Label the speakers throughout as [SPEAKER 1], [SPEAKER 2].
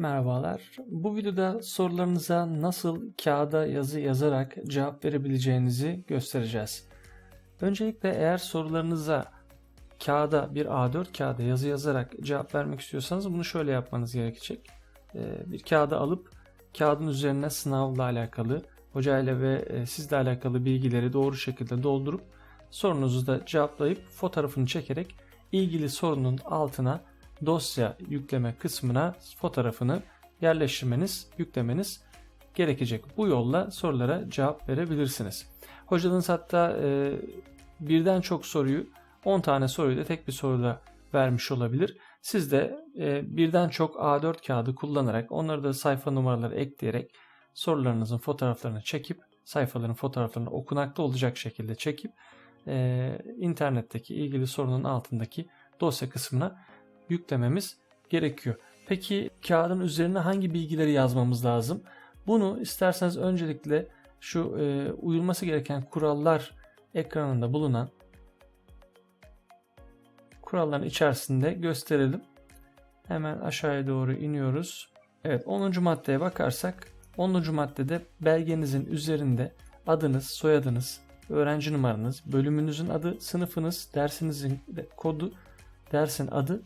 [SPEAKER 1] Merhabalar. Bu videoda sorularınıza nasıl kağıda yazı yazarak cevap verebileceğinizi göstereceğiz. Öncelikle eğer sorularınıza kağıda bir A4 kağıda yazı yazarak cevap vermek istiyorsanız bunu şöyle yapmanız gerekecek. Ee, bir kağıda alıp kağıdın üzerine sınavla alakalı, hocayla ve e, sizle alakalı bilgileri doğru şekilde doldurup sorunuzu da cevaplayıp fotoğrafını çekerek ilgili sorunun altına dosya yükleme kısmına fotoğrafını yerleştirmeniz, yüklemeniz gerekecek. Bu yolla sorulara cevap verebilirsiniz. Hocanız hatta e, birden çok soruyu 10 tane soruyu da tek bir soruda vermiş olabilir. Siz de e, birden çok A4 kağıdı kullanarak onları da sayfa numaraları ekleyerek sorularınızın fotoğraflarını çekip sayfaların fotoğraflarını okunakta olacak şekilde çekip e, internetteki ilgili sorunun altındaki dosya kısmına yüklememiz gerekiyor. Peki kağıdın üzerine hangi bilgileri yazmamız lazım? Bunu isterseniz öncelikle şu e, uyulması gereken kurallar ekranında bulunan kuralların içerisinde gösterelim. Hemen aşağıya doğru iniyoruz. Evet 10. maddeye bakarsak 10. maddede belgenizin üzerinde adınız, soyadınız, öğrenci numaranız, bölümünüzün adı, sınıfınız, dersinizin kodu, dersin adı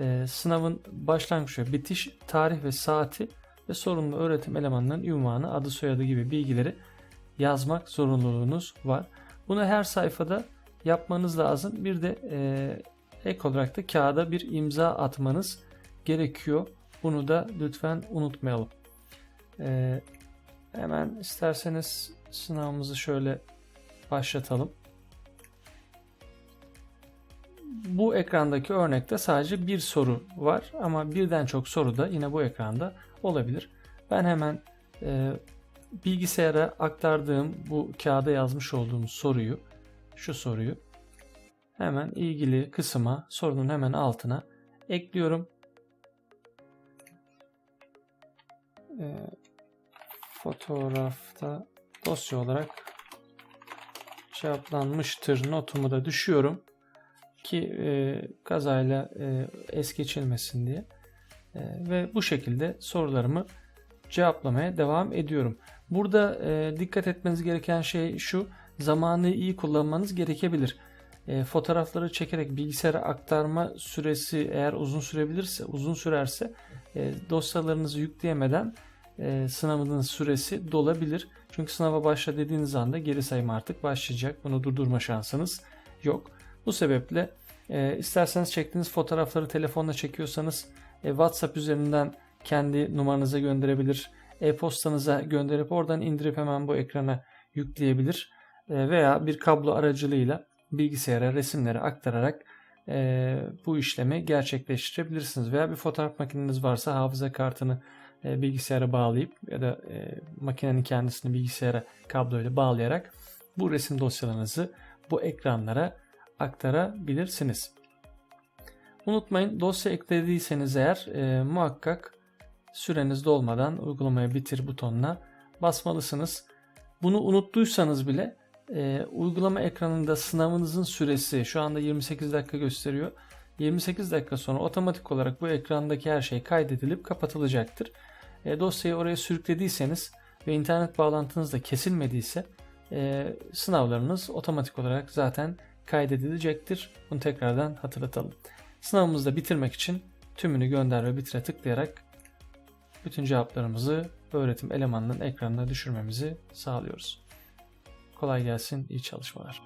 [SPEAKER 1] e, sınavın başlangıç ve bitiş tarih ve saati ve sorumlu öğretim elemanının ünvanı, adı soyadı gibi bilgileri yazmak zorunluluğunuz var. Bunu her sayfada yapmanız lazım. Bir de e, ek olarak da kağıda bir imza atmanız gerekiyor. Bunu da lütfen unutmayalım. E, hemen isterseniz sınavımızı şöyle başlatalım. Bu ekrandaki örnekte sadece bir soru var ama birden çok soru da yine bu ekranda olabilir. Ben hemen e, bilgisayara aktardığım bu kağıda yazmış olduğum soruyu, şu soruyu hemen ilgili kısma sorunun hemen altına ekliyorum. E, fotoğrafta dosya olarak cevaplanmıştır notumu da düşüyorum ki e, kazayla e, es geçilmesin diye. E, ve bu şekilde sorularımı cevaplamaya devam ediyorum. Burada e, dikkat etmeniz gereken şey şu. Zamanı iyi kullanmanız gerekebilir. E, fotoğrafları çekerek bilgisayara aktarma süresi eğer uzun sürebilirse, uzun sürerse e, dosyalarınızı yükleyemeden e, sınavınız süresi dolabilir. Çünkü sınava başla dediğiniz anda geri sayım artık başlayacak. Bunu durdurma şansınız yok. Bu sebeple e, isterseniz çektiğiniz fotoğrafları telefonla çekiyorsanız e, WhatsApp üzerinden kendi numaranıza gönderebilir. E-postanıza gönderip oradan indirip hemen bu ekrana yükleyebilir. E, veya bir kablo aracılığıyla bilgisayara resimleri aktararak e, bu işlemi gerçekleştirebilirsiniz. Veya bir fotoğraf makineniz varsa hafıza kartını e, bilgisayara bağlayıp ya da e, makinenin kendisini bilgisayara kabloyla bağlayarak bu resim dosyalarınızı bu ekranlara aktarabilirsiniz. Unutmayın dosya eklediyseniz eğer e, muhakkak süreniz dolmadan uygulamaya bitir butonuna basmalısınız. Bunu unuttuysanız bile e, uygulama ekranında sınavınızın süresi şu anda 28 dakika gösteriyor. 28 dakika sonra otomatik olarak bu ekrandaki her şey kaydedilip kapatılacaktır. E, dosyayı oraya sürüklediyseniz ve internet bağlantınız da kesilmediyse e, sınavlarınız otomatik olarak zaten kaydedilecektir. Bunu tekrardan hatırlatalım. Sınavımızı da bitirmek için tümünü gönder ve bitire tıklayarak bütün cevaplarımızı öğretim elemanının ekranına düşürmemizi sağlıyoruz. Kolay gelsin, iyi çalışmalar.